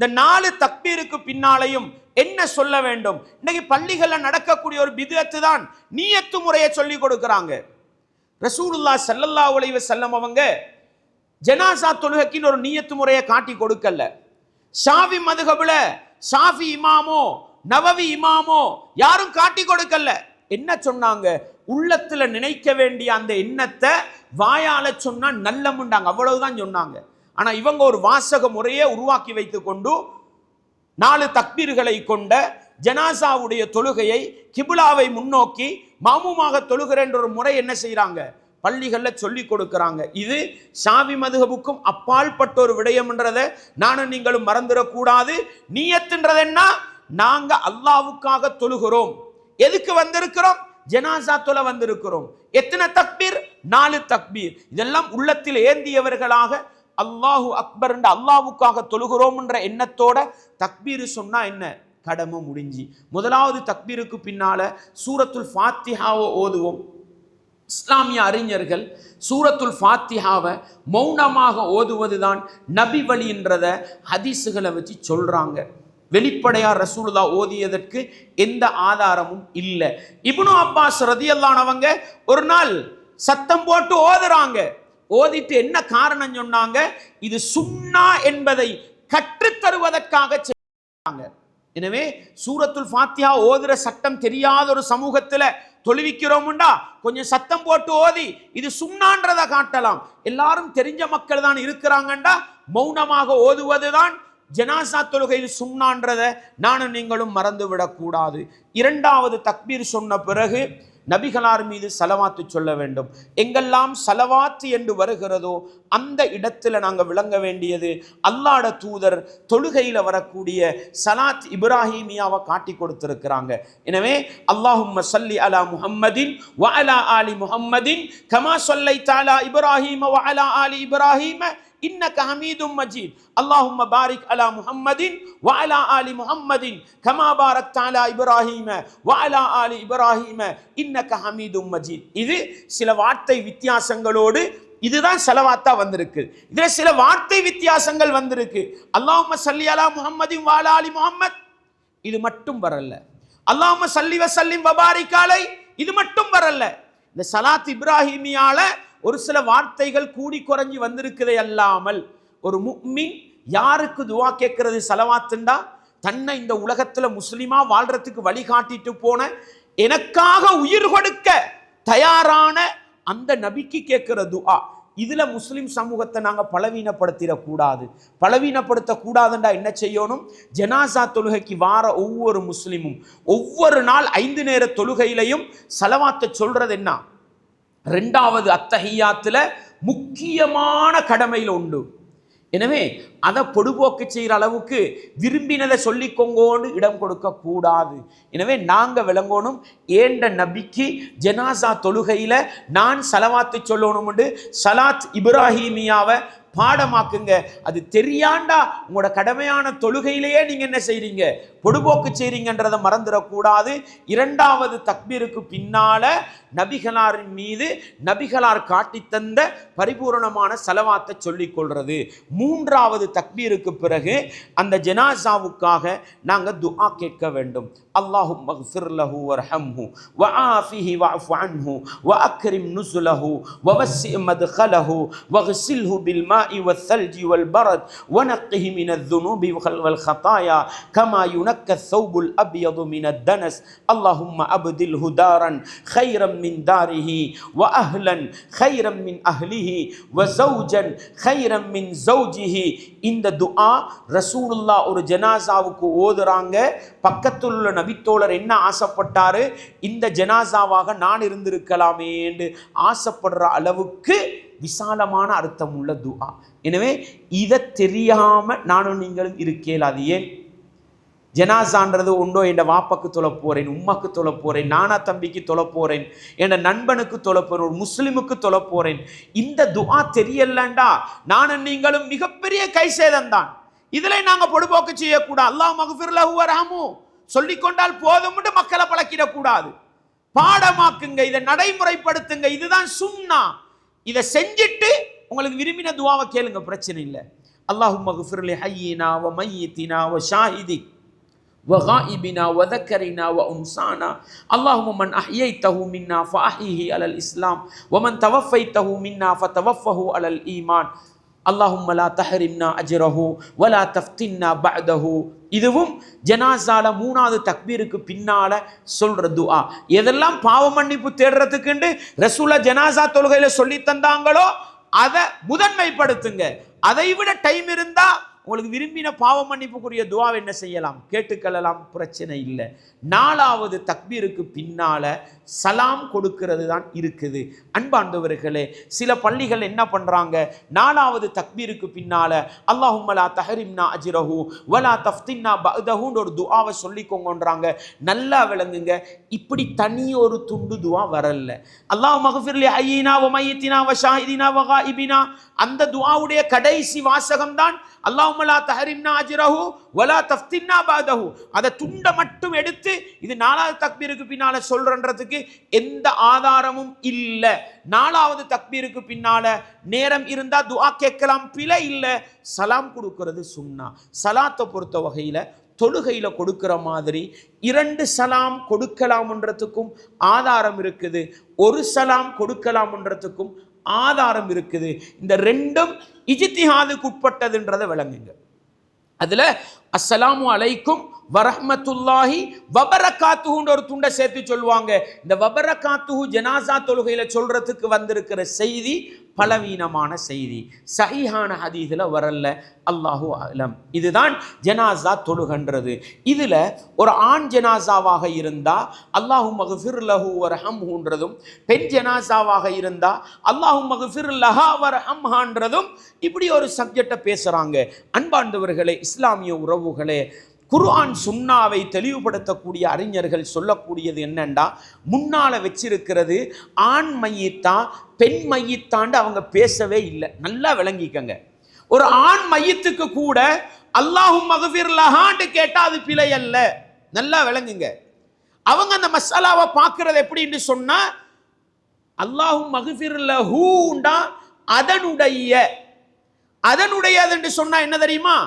இந்த நாலு தக்பீருக்கு பின்னாலையும் என்ன சொல்ல வேண்டும்? இன்னைக்கு பள்ளிகளில் நடக்கக்கூடிய ஒரு பிதத்து தான் நீயத்து முறையை சொல்லி கொடுக்குறாங்க. ரசூலுல்லா சல்லல்லா உலைவ செல்லம் அவங்க ஜனாசா தொழுகைக்குன்னு ஒரு நீயத்து முறையை காட்டி கொடுக்கல. ஷாஃபி மதுகபுல ஷாஃபி இமாமோ நவவி இமாமோ யாரும் காட்டி கொடுக்கல. என்ன சொன்னாங்க? உள்ளத்துல நினைக்க வேண்டிய அந்த எண்ணத்தை வாயால சொன்னா நல்லமுண்டாங்க. அவ்வளவுதான் சொன்னாங்க. ஆனால் இவங்க ஒரு வாசக முறையை உருவாக்கி வைத்து கொண்டு நாலு தக்பீர்களை கொண்ட ஜனாசாவுடைய தொழுகையை கிபுலாவை முன்னோக்கி மாமுமாக தொழுகிறேன்ற ஒரு முறை என்ன செய்கிறாங்க பள்ளிகளில் சொல்லி கொடுக்குறாங்க. இது சாவி மதுகபுக்கும் அப்பாற்பட்ட ஒரு விடயம்ன்றதை நானும் நீங்களும் மறந்துடக்கூடாது. நீயத்துன்றது என்ன? நாங்கள் அல்லாவுக்காக தொழுகிறோம். எதுக்கு வந்திருக்கிறோம்? ஜனாசா தொலை வந்திருக்கிறோம். எத்தனை தக்பீர்? நாலு தக்பீர். இதெல்லாம் உள்ளத்தில் ஏந்தியவர்களாக அல்லாஹு அக்பர் என்று அல்லாவுக்காக தொழுகிறோம்ன்ற எண்ணத்தோட தக்பீர் சொன்னா என்ன? கடமை முடிஞ்சு. முதலாவது தக்பீருக்கு பின்னால சூரத்துல் ஃபாத்திஹாவை ஓதுவோம். இஸ்லாமிய அறிஞர்கள் சூரத்துல் ஃபாத்திஹாவை மௌனமாக ஓதுவது தான் நபி வழின்றத ஹதீஸுகளை வச்சு சொல்கிறாங்க வெளிப்படையார் ரசூலுல்லா ஓதியதற்கு எந்த ஆதாரமும் இல்லை. இப்னு அப்பாஸ் ரதியல்லானவங்க ஒரு நாள் சத்தம் போட்டு ஓதுறாங்க. ஓதிட்டு என்ன காரணம் சொன்னாங்க? இது சுன்னா என்பதை கற்றுத்தருவதற்காக செய்வாங்க எனவே சூரத்துல் ஃபாத்தியா ஓதுற சட்டம் தெரியாத ஒரு சமூகத்தில் தொழுவிக்கிறோமுண்டா? கொஞ்சம் சத்தம் போட்டு ஓதி இது சுண்ணான்றதை காட்டலாம். எல்லாரும் தெரிஞ்ச மக்கள் தான் இருக்கிறாங்கண்டா? மௌனமாக ஓதுவதுதான் ஜனாசா தொழுகையில் சுண்ணான்றதை நானும் நீங்களும் மறந்து விடக்கூடாது இரண்டாவது தக்பீர் சொன்ன பிறகு நபிகளார் மீது சலவாத்து சொல்ல வேண்டும். எங்கெல்லாம் சலவாத்து என்று வருகிறதோ அந்த இடத்துல நாங்கள் விளங்க வேண்டியது அல்லாட தூதர் தொழுகையில் வரக்கூடிய சலாத் இப்ராஹிமியாவை காட்டி கொடுத்திருக்கிறாங்க. எனவே அல்லாஹும் சல்லி அலா முஹம்மதின் வ அலா ஆலி முஹம்மதின் கமா சொல்லை தாலா இப்ராஹிம வ அலா ஆலி இப்ராஹிம இன்னக ஹமீதும் மஜீத் அல்லாஹும்ம பாரிக் அலா முஹம்மதின் வ ஆலி முஹம்மதின் கமா பாரக் தாலா இப்ராஹிம வ ஆலி இப்ராஹிம இன்னக ஹமீதும் மஜீத் இது சில வார்த்தை வித்தியாசங்களோடு இதுதான் செலவாத்தா வந்திருக்கு. இதுல சில வார்த்தை வித்தியாசங்கள் வந்திருக்கு. அல்லாஹும்ம சல்லி அலா முஹம்மதின் வாலா அலி முஹம்மத் இது மட்டும் வரல. அல்லாஹும்ம சல்லி வசல்லிம் வபாரிக்காலை இது மட்டும் வரல. இந்த சலாத் இப்ராஹிமியால ஒரு சில வார்த்தைகள் கூடி குறைஞ்சி வந்திருக்குதே அல்லாமல் ஒரு முக்மின் யாருக்கு துவா கேட்கறது செலவாத்துண்டா? தன்னை இந்த உலகத்தில் முஸ்லீமாக வாழ்றதுக்கு வழிகாட்டிட்டு போன எனக்காக உயிர் கொடுக்க தயாரான அந்த நபிக்கு கேட்கிற துஆ இதில் முஸ்லீம் சமூகத்தை நாங்கள் பலவீனப்படுத்திடக்கூடாது. பலவீனப்படுத்தக்கூடாதுண்டா என்ன செய்யணும்? ஜனாசா தொழுகைக்கு வார ஒவ்வொரு முஸ்லீமும் ஒவ்வொரு நாள் ஐந்து நேர தொழுகையிலையும் செலவாத்த சொல்கிறது என்ன? ரெண்டாவது அத்தஹியாத்துல முக்கியமான கடமையில் உண்டு. எனவே அதை பொடுபோக்கு செய்கிற அளவுக்கு விரும்பினதை சொல்லிக்கொங்கோன்னு இடம் கொடுக்க கூடாது. எனவே நாங்கள் விளங்கணும் ஏண்ட நபிக்கு ஜெனாசா தொழுகையில் நான் சலவாத்து சொல்லணும்னு சலாத் இப்ராஹிமியாவை பாடமாக்குங்க. அது தெரியாண்டா உங்களோட கடமையான தொழுகையிலேயே நீங்கள் என்ன செய்கிறீங்க பொடுபோக்கு செய்கிறீங்கன்றதை மறந்துடக்கூடாது. இரண்டாவது தக்பீருக்கு பின்னால நபிகளாரின் மீது நபிகளார் காட்டித்தந்த பரிபூரணமான செலவாத்தை சொல்லிக்கொள்றது மூன்றாவது தக்பீருக்கு பிறகு அந்த ஜெனாசாவுக்காக நாங்கள் துஆ கேட்க வேண்டும். அல்லாஹும் மக்ஃபிர் லஹு வர்ஹம்ஹு வஆஃபிஹி வஅஃபு அன்ஹு வஅக்ரிம் நுஸுலஹு வவஸ்ஸி மத்கலஹு வக்ஸில்ஹு பில்மாஇ والثلج والبرد ونقه من الذنوب والخطايا كما ينكى الثوب الأبيض من الدنس اللهم أبدله دارا خيرا من داره وأهلا خيرا من أهله وزوجا خيرا من زوجه இந்த துஆ ரசூலுல்லா ஒரு ஜனாசாவுக்கு ஓதுறாங்க பக்கத்தில் உள்ள நபித்தோழர் என்ன ஆசைப்பட்டாரு இந்த ஜனாசாவாக நான் இருந்திருக்கலாமே என்று ஆசைப்படுற அளவுக்கு விசாலமான அர்த்தம் உள்ள துஆ. எனவே இதை தெரியாமல் நானும் நீங்களும் இருக்கேன் அது ஏன் ஜனாசான்றது உண்டோ? என் வாப்பாக்கு தொலை போகிறேன் உம்மாக்கு தொலைப்போறேன் நானா தம்பிக்கு தொலை போறேன் என் நண்பனுக்கு தொலை போறேன் ஒரு முஸ்லீமுக்கு தொலை இந்த துஆ தெரியலண்டா? நானும் நீங்களும் மிகப்பெரிய கை சேதம் தான் இதுல பொடுபோக்கு செய்யக்கூடாது. அல்லாஹ் மகஃபிர்ல வரஹமு சொல்லிக்கொண்டால் போதும்னு மக்களை பழக்கிடக்கூடாது. பாடமாக்குங்க இதை நடைமுறைப்படுத்துங்க. இதுதான் சுன்னா. இதை செஞ்சுட்டு உங்களுக்கு விரும்பின துவாவை கேளுங்க பிரச்சனை இல்லை அல்லாஹும் மகஃபிர்லி ஹையினா வ மையித்தினா வ ஷாஹிதி وغائبنا وذكرنا وأنسانا اللهم من أحييته منا فأحيه على الإسلام ومن توفيته منا فتوفه على الإيمان اللهم لا تحرمنا أجره ولا تفتنا بعده இதுவும் ஜனாசால மூணாவது தக்பீருக்கு பின்னால சொல்ற துஆ. எதெல்லாம் பாவ மன்னிப்பு தேடுறதுக்குண்டு ரசூலா ஜனாசா தொழுகையில சொல்லி தந்தாங்களோ அதை முதன்மைப்படுத்துங்க. அதை விட டைம் இருந்தா உங்களுக்கு விரும்பின பாவ மன்னிப்புக்குரிய துவாவை என்ன செய்யலாம்? கேட்டுக்கொள்ளலாம். பிரச்சனை இல்லை. நாலாவது தக்பீருக்கு பின்னால சலாம் கொடுக்கிறது தான் இருக்குது. அன்பாண்டவர்களே சில பள்ளிகள் என்ன பண்றாங்க? நாலாவது தக்பீருக்கு பின்னால அல்லாஹுமலா தஹரிம்னா அஜிரஹு வலா தஃப்தின்னா பதஹுன்னு ஒரு துவாவை சொல்லிக்கோங்கன்றாங்க. நல்லா விளங்குங்க. இப்படி தனி ஒரு துண்டு துவா வரல. அல்லாஹ் மகஃபிர்லி ஐயினா வ வஷாஹிதினா வகா இபினா அந்த துவாவுடைய கடைசி வாசகம் தான் அல்லாஹ் அல்லாஹுமலா தஹரிம்னா அஜிரஹு வலா தஃப்தின்னா பாதஹு அதை துண்டை மட்டும் எடுத்து இது நாலாவது தக்பீருக்கு பின்னால சொல்கிறன்றதுக்கு எந்த ஆதாரமும் இல்லை. நாலாவது தக்பீருக்கு பின்னால நேரம் இருந்தா துஆ கேட்கலாம் பிழை இல்லை. சலாம் கொடுக்கறது சுண்ணா சலாத்தை பொறுத்த வகையில தொழுகையில கொடுக்கிற மாதிரி இரண்டு சலாம் கொடுக்கலாம்ன்றதுக்கும் ஆதாரம் இருக்குது. ஒரு சலாம் கொடுக்கலாம்ன்றதுக்கும் ஆதாரம் இருக்குது. இந்த ரெண்டும் இஜித்திஹாதுக்கு உட்பட்டதுன்றதை விளங்குங்க. அதுல அஸ்ஸலாமு அலைக்கும் வரஹ்மத்துல்லாஹி வபரகாத்துஹுன்ற ஒரு துண்டை சேர்த்து சொல்லுவாங்க. இந்த வபரகாத்துஹு ஜனாசா தொழுகையில் சொல்றதுக்கு வந்திருக்கிற செய்தி பலவீனமான செய்தி. சஹிஹான ஹதீஸில் வரல அல்லாஹு அலம் இதுதான் ஜனாசா தொழுகன்றது. இதில் ஒரு ஆண் ஜனாசாவாக இருந்தால் அல்லாஹு மகஃபிர் லஹு வரஹம்ன்றதும் பெண் ஜனாசாவாக இருந்தால் அல்லாஹு மகஃபிர் லஹா வரஹம்ஹான்றதும் இப்படி ஒரு சப்ஜெக்டை பேசுகிறாங்க அன்பாண்டவர்களே இஸ்லாமிய உறவுகளே குர்ஆன் சுன்னாவை தெளிவுபடுத்தக்கூடிய அறிஞர்கள் சொல்லக்கூடியது என்னண்டா முன்னால் வச்சிருக்கிறது ஆண் மையத்தா பெண் மையத்தாண்டு அவங்க பேசவே இல்லை. நல்லா விளங்கிக்கங்க. ஒரு ஆண் மையத்துக்கு கூட அல்லாஹும் மகஃபிர் கேட்டால் அது பிழை அல்ல. நல்லா விளங்குங்க. அவங்க அந்த மசாலாவை பார்க்கறது எப்படின்னு சொன்னால் அல்லாஹும் மகஃபிர் ஹூண்டா அதனுடைய அதனுடைய அதுன்னு சொன்னால் என்ன தெரியுமா?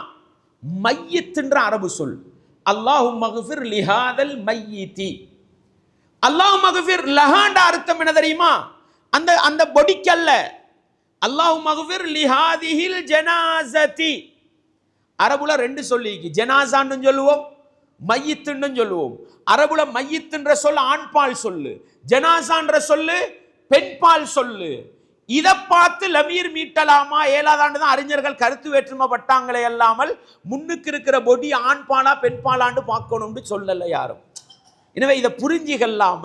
மையத்துன்ற அரபு சொல். அல்லாஹு மகஃபிர் லிஹாதல் மையிதி அல்லாஹ் மகஃபிர் லஹாண்ட அர்த்தம் என்ன தெரியுமா? அந்த அந்த பொடிக்கல்ல அல்லாஹு மகஃபிர் லிஹாதிஹில் ஜனாசதி அரபுல ரெண்டு சொல்லிக்கு ஜனாசான்னு சொல்லுவோம் மையத்துன்னு சொல்லுவோம். அரபுல மையத்துன்ற சொல் ஆண்பால் சொல்லு. ஜனாசான்ற சொல்லு பெண்பால் சொல்லு. இதை பார்த்து லமீர் மீட்டலாமா? ஏழாதாண்டு தான் அறிஞர்கள் கருத்து வேற்றுமை பட்டாங்களே அல்லாமல் முன்னுக்கு இருக்கிற பொடி ஆண் பாலா பெண் பாலான்னு பார்க்கணும்னு சொல்லலை யாரும். எனவே இதை புரிஞ்சிகல்லாம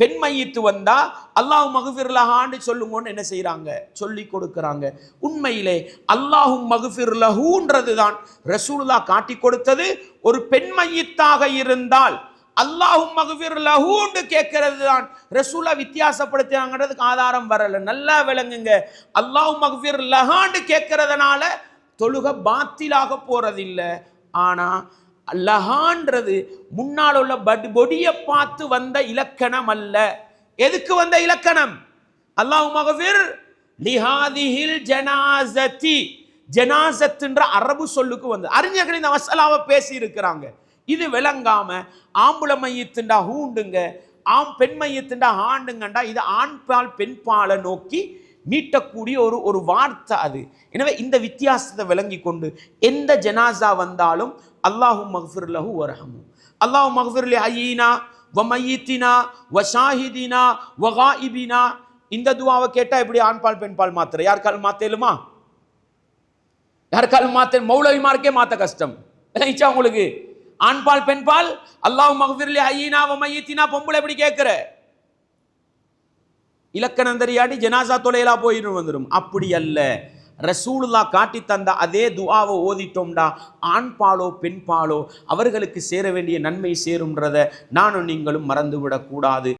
பெண் மையத்து வந்தா அல்லாஹ் மகுஃபிர்லஹான்னு சொல்லுங்கன்னு என்ன செய்கிறாங்க சொல்லி கொடுக்குறாங்க. உண்மையிலே அல்லாஹும் மகுஃபிர்லஹூன்றது தான் ரசூலுல்லா காட்டி கொடுத்தது ஒரு பெண் மையத்தாக இருந்தால் அல்லாஹும் மகவீர் லஹூன்னு கேட்கறது தான் ரசூலா வித்தியாசப்படுத்தினாங்கிறதுக்கு ஆதாரம் வரல. நல்லா விளங்குங்க. அல்லாஹும் மகவீர் லஹான்னு கேட்கறதுனால தொழுக பாத்திலாக போறதில்லை. ஆனா லஹான்றது முன்னால் உள்ள பட் பொடியை பார்த்து வந்த இலக்கணம் அல்ல. எதுக்கு வந்த இலக்கணம்? அல்லாஹு மகவீர் லிஹாதிஹில் ஜனாசதி ஜனாசத்துன்ற அரபு சொல்லுக்கு வந்து அறிஞர்கள் இந்த மசாலாவை பேசி இருக்கிறாங்க இது விளங்காம ஆம்புல மையத்துண்டா ஹூண்டுங்க ஆம் பெண் மையத்துண்டா ஆண்டுங்கண்டா இது ஆண் பால் பெண் பாலை நோக்கி மீட்டக்கூடிய ஒரு ஒரு வார்த்தை அது. எனவே இந்த வித்தியாசத்தை விளங்கி கொண்டு எந்த ஜனாசா வந்தாலும் அல்லாஹு மஹ்ஃபிர் லஹு வரஹமு. அல்லாஹு மகஃபிர் ஐயினா ஹையினா வ மையித்தினா வ ஷாஹிதினா இந்த துவாவை கேட்டா எப்படி ஆண்பால் பெண்பால் மாத்திர யாருக்காலும் மாத்தேலுமா? யாருக்காலும் மாத்த மௌலவிமாருக்கே மாத்த கஷ்டம். உங்களுக்கு ஆண்பால் பெண்பால் அல்லாஹ் மகஃபிர்லி ஐயினா மையத்தினா. பொம்பளை எப்படி கேட்குற இலக்கணம் தெரியாட்டி ஜனாசா தொலைலா போயிட்டு வந்துடும் அப்படி அல்ல. ரசூலுல்லா காட்டி தந்த அதே துவாவை ஓதிட்டோம்டா. ஆண் பாலோ பெண் பாலோ அவர்களுக்கு சேர வேண்டிய நன்மை சேரும்ன்றதை நானும் நீங்களும் மறந்துவிடக்கூடாது.